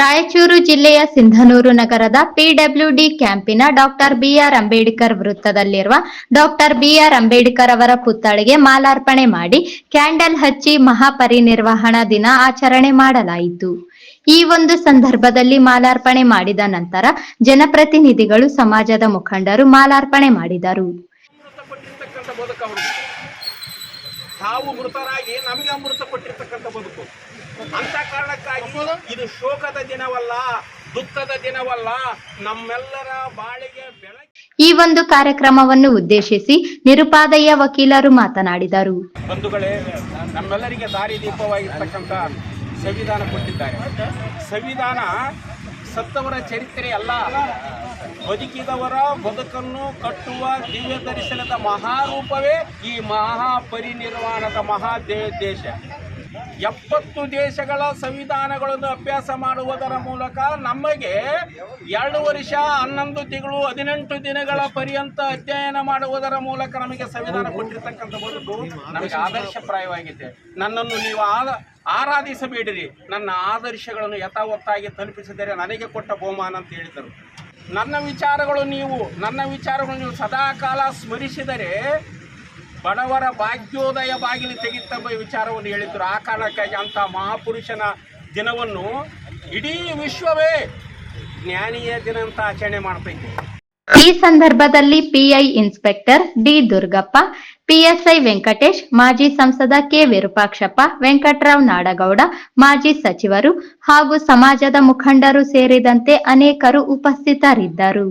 ರಾಯಚೂರು ಜಿಲ್ಲೆಯ ಸಿಂಧನೂರು ನಗರದ ಪಿಡಬ್ಲ್ಯೂಡಿ ಕ್ಯಾಂಪಿನ ಡಾಕ್ಟರ್ ಬಿಆರ್ ಅಂಬೇಡ್ಕರ್ ವೃತ್ತದಲ್ಲಿರುವ ಡಾಕ್ಟರ್ ಬಿಆರ್ ಅಂಬೇಡ್ಕರ್ ಅವರ ಪುತ್ಥಳಿಗೆ ಮಾಲಾರ್ಪಣೆ ಮಾಡಿ ಕ್ಯಾಂಡಲ್ ಹಚ್ಚಿ ಮಹಾಪರಿನಿರ್ವಹಣಾ ದಿನ ಆಚರಣೆ ಮಾಡಲಾಯಿತು. ಈ ಒಂದು ಸಂದರ್ಭದಲ್ಲಿ ಮಾಲಾರ್ಪಣೆ ಮಾಡಿದ ನಂತರ ಜನಪ್ರತಿನಿಧಿಗಳು ಸಮಾಜದ ಮುಖಂಡರು ಮಾಲಾರ್ಪಣೆ ಮಾಡಿದರು. ತಾವು ಮೃತರಾಗಿ ನಮಗೆ ಅಮೃತ ಕೊಟ್ಟಿರ್ತಕ್ಕಂಥ ಅಂತ ಕಾರಣಕ್ಕಾಗಿ ಇದು ಶೋಕದ ದಿನವಲ್ಲ ದುಃಖದ ದಿನವಲ್ಲ. ನಮ್ಮೆಲ್ಲರ ಬಾಳಿಗೆ ಬೆಳಗ್ಗೆ ಈ ಒಂದು ಕಾರ್ಯಕ್ರಮವನ್ನು ಉದ್ದೇಶಿಸಿ ನಿರುಪಾದಯ್ಯ ವಕೀಲರು ಮಾತನಾಡಿದರು. ಬಂಧುಗಳೇ ನಮ್ಮೆಲ್ಲರಿಗೆ ದಾರಿದೀಪವಾಗಿರ್ತಕ್ಕಂಥ ಸಂವಿಧಾನ ಕೊಟ್ಟಿದ್ದಾರೆ. ಸಂವಿಧಾನ ಸತ್ತವರ ಚರಿತ್ರೆ ಅಲ್ಲ. ಬದುಕಿದವರ ಬದುಕನ್ನು ಕಟ್ಟುವ ದಿವ್ಯ ದರ್ಶನದ ಮಹಾರೂಪವೇ ಈ ಮಹಾಪರಿನಿರ್ವಾಣದ ಮಹಾ ದೇಶ. ಎಪ್ಪತ್ತು ದೇಶಗಳ ಸಂವಿಧಾನಗಳನ್ನು ಅಭ್ಯಾಸ ಮಾಡುವುದರ ಮೂಲಕ ನಮಗೆ ಎರಡು ವರ್ಷ ಹನ್ನೊಂದು ತಿಂಗಳು ಹದಿನೆಂಟು ದಿನಗಳ ಪರ್ಯಂತ ಅಧ್ಯಯನ ಮಾಡುವುದರ ಮೂಲಕ ನಮಗೆ ಸಂವಿಧಾನ ಕೊಟ್ಟಿರ್ತಕ್ಕಂಥ ಬದುಕು ನಮಗೆ ಆದರ್ಶಪ್ರಾಯವಾಗಿದೆ. ನನ್ನನ್ನು ನೀವು ಆರಾಧಿಸಬೇಡಿರಿ. ನನ್ನ ಆದರ್ಶಗಳನ್ನು ಯಥಾವತ್ತಾಗಿ ತಲುಪಿಸಿದರೆ ನನಗೆ ಕೊಟ್ಟ ಬಹುಮಾನ ಅಂತ ಹೇಳಿದರು. ನನ್ನ ವಿಚಾರಗಳು ನೀವು, ನನ್ನ ವಿಚಾರಗಳು ನೀವು ಸದಾಕಾಲ ಸ್ಮರಿಸಿದರೆ ಬಡವರ ಭಾಗ್ಯೋದಯ ಬಾಗಿಲು ತೆಗೆಯುತ್ತಂಬ ವಿಚಾರವನ್ನು ಹೇಳಿದ್ರು. ಆ ಕಾರಣಕ್ಕಾಗಿ ಅಂಥ ಮಹಾಪುರುಷನ ದಿನವನ್ನು ಇಡೀ ವಿಶ್ವವೇ ಜ್ಞಾನಿಯ ದಿನ ಅಂತ ಆಚರಣೆ ಮಾಡ್ತೈತೆ ಈ ಸಂದರ್ಭದಲ್ಲಿ PI inspector D Durgappa, PSI Venkatesh, ಮಾಜಿ ಸಂಸದ ಕೆ ವಿರೂಪಾಕ್ಷಪ್ಪ, ವೆಂಕಟರಾವ್ ನಾಡಗೌಡ, ಮಾಜಿ ಸಚಿವರು ಹಾಗೂ ಸಮಾಜದ ಮುಖಂಡರು ಸೇರಿದಂತೆ ಅನೇಕರು ಉಪಸ್ಥಿತರಿದ್ದರು.